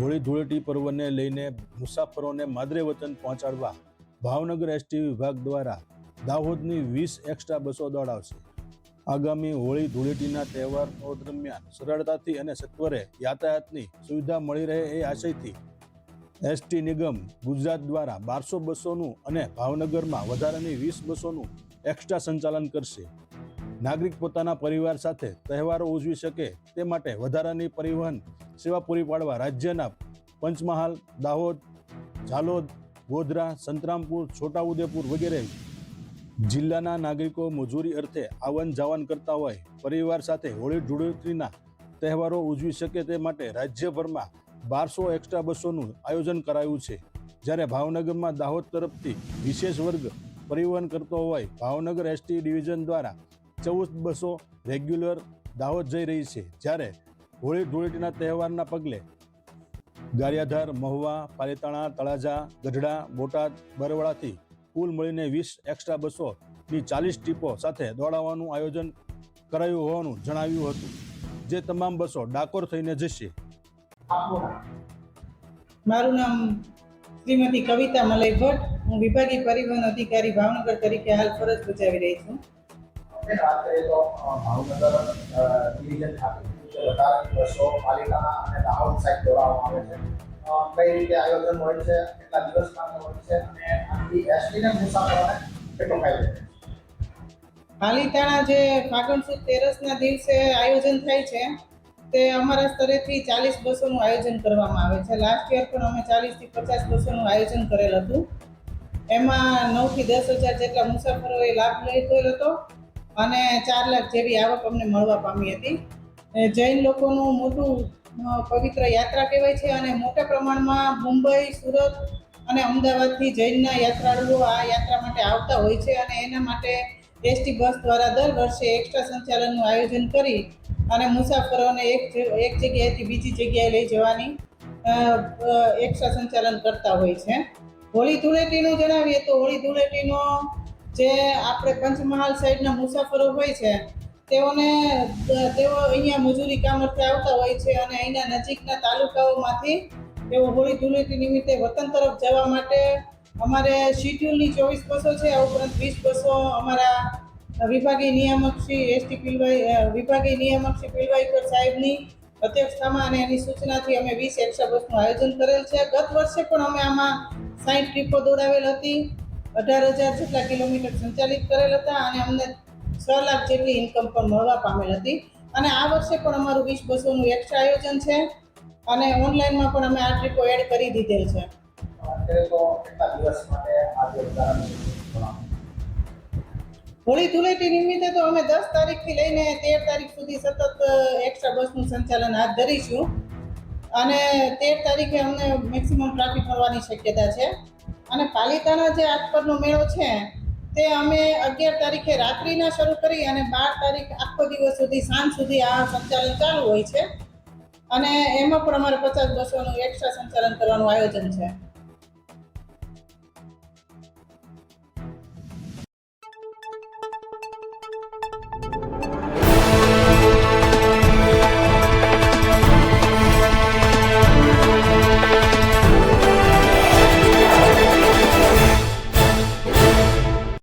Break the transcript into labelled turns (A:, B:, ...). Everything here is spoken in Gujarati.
A: હોળી ધૂળેટી પર્વને લઈને મુસાફરોને માદરે વતન પહોંચાડવા ભાવનગર એસટી વિભાગ દ્વારા દાહોદની વીસ એક્સ્ટ્રા બસો દોડાવશે. આગામી હોળી ધૂળેટીના તહેવારો દરમિયાન સરળતાથી અને સત્વરે યાતાયાતની સુવિધા મળી રહે એ આશયથી એસટી નિગમ ગુજરાત દ્વારા બારસો બસોનું અને ભાવનગરમાં વધારાની વીસ બસોનું એક્સ્ટ્રા સંચાલન કરશે. નાગરિક પોતાના પરિવાર સાથે તહેવારો ઉજવી શકે તે માટે વધારાની પરિવહન સેવા પૂરી પાડવા રાજ્યના પંચમહાલ, દાહોદ, ઝાલોદ, ગોધરા, સંતરામપુર, છોટાઉદેપુર વગેરે જિલ્લાના નાગરિકો મજૂરી અર્થે આવન જાવન કરતા હોય, પરિવાર સાથે હોળી ધૂળેટીના તહેવારો ઉજવી શકે તે માટે રાજ્યભરમાં બારસો એક્સ્ટ્રા બસોનું આયોજન કરાયું છે. જ્યારે ભાવનગરમાં દાહોદ તરફથી વિશેષ વર્ગ પરિવહન કરતો હોય, ભાવનગર એસટી ડિવિઝન દ્વારા ચૌદ બસો રેગ્યુલર દાહોદ જઈ રહી છે. જ્યારે હોળી ધૂળેટીના તહેવારના પગલે ગારિયાધાર મહુવા પાલીતાણા તળાજા ગઢડા બોટાદ બરવાળાથી કુલ મળીને વીસ એક્સ્ટ્રા બસોની ચાલીસ ટીપો સાથે દોડાવવાનું આયોજન કરાયું હોવાનું જણાવ્યું હતું. જે તમામ બસો ડાકોર થઈને જશે.
B: મારું નામ શ્રીમતી કવિતા મલય ભટ્ટ. હું વિભાગીય પરિવહન અધિકારી ભાવનગર તરીકે હાલ ફરજ બજાવી રહી છું.
C: વધારે બસો પાલિતાણા અને દાહોદ સાઈડ દોડાવવામાં આવે છે. કઈ રીતે આયોજન હોય છે, કેટલા દિવસ માટે હોય છે, અને આથી એસટીને મુસાફરોને કેટલો ફાયદો
B: પાલીતાણા જે ફાગણ સુદ તેરસના દિવસે આયોજન થાય છે, તે અમારા સ્તરેથી ચાલીસ બસોનું આયોજન કરવામાં આવે છે. લાસ્ટ યર પણ અમે ચાલીસથી પચાસ બસોનું આયોજન કરેલ હતું. એમાં નવથી દસ હજાર જેટલા મુસાફરોએ લાભ લીધેલ હતો અને ચાર લાખ જેવી આવક અમને મળવા પામી હતી. જૈન લોકોનું મોટું પવિત્ર યાત્રા કહેવાય છે અને મોટા પ્રમાણમાં મુંબઈ, સુરત અને અમદાવાદથી જૈનના યાત્રાળુઓ આ યાત્રા માટે આવતા હોય છે અને એના માટે એસટી બસ દ્વારા દર વર્ષે એક્સ્ટ્રા સંચાલનનું આયોજન કરી અને મુસાફરોને એક એક જગ્યાએથી બીજી જગ્યાએ લઈ જવાની એક્સ્ટ્રા સંચાલન કરતા હોય છે. હોળી ધૂળેટીનું જણાવીએ તો હોળી ધૂળેટીનો જે આપણે પંચમહાલ સાઈડના મુસાફરો હોય છે તેઓને, તેઓ અહીંયા મજૂરી કામ અર્થે આવતા હોય છે અને અહીંના નજીકના તાલુકાઓમાંથી તેઓ હોળી ધૂળેટી નિમિત્તે વતન તરફ જવા માટે અમારે શિડ્યુલની ચોવીસ બસો છે, આ ઉપરાંત વીસ બસો અમારા વિભાગીય નિયામક શ્રી એસટી પિલવાઈ વિભાગીય નિયામક શ્રી પિલવાઈકર સાહેબની અધ્યક્ષતામાં અને એની સૂચનાથી અમે વીસ એક્સ્ટ્રા બસનું આયોજન કરેલ છે. ગત વર્ષે પણ અમે આમાં સાઠ ટ્રીપો દોડાવેલ હતી. અઢાર હજાર જેટલા કિલોમીટર સંચાલિત કરેલ હતા અને અમને છ લાખ જેટલી ઇન્કમ પણ મળવા પામેલ હતી. અને આ વર્ષે પણ અમારું વીસ બસોનું એક્સ્ટ્રા આયોજન છે. અને ઓનલાઈનમાં પણ અમે આ ટ્રીપો એડ કરી દીધેલ છે. હોળી ધૂળેટી નિમિત્તે તો અમે દસ તારીખથી લઈને તેર તારીખ સુધી સતત એક્સ્ટ્રા બસનું સંચાલન હાથ ધરીશું. અને તેર તારીખે અમને મેક્સિમમ ટ્રાફિક મળવાની શક્યતા છે. અને પાલિતાણા જે આસપાસનો મેળો છે તે અમે અગિયાર તારીખે રાત્રિના શરૂ કરી અને બાર તારીખ આખો દિવસ સુધી સાંજ સુધી આ સંચાલન ચાલુ હોય છે. અને એમાં પણ અમારે પચાસ બસોનું એક્સ્ટ્રા સંચાલન કરવાનું આયોજન છે.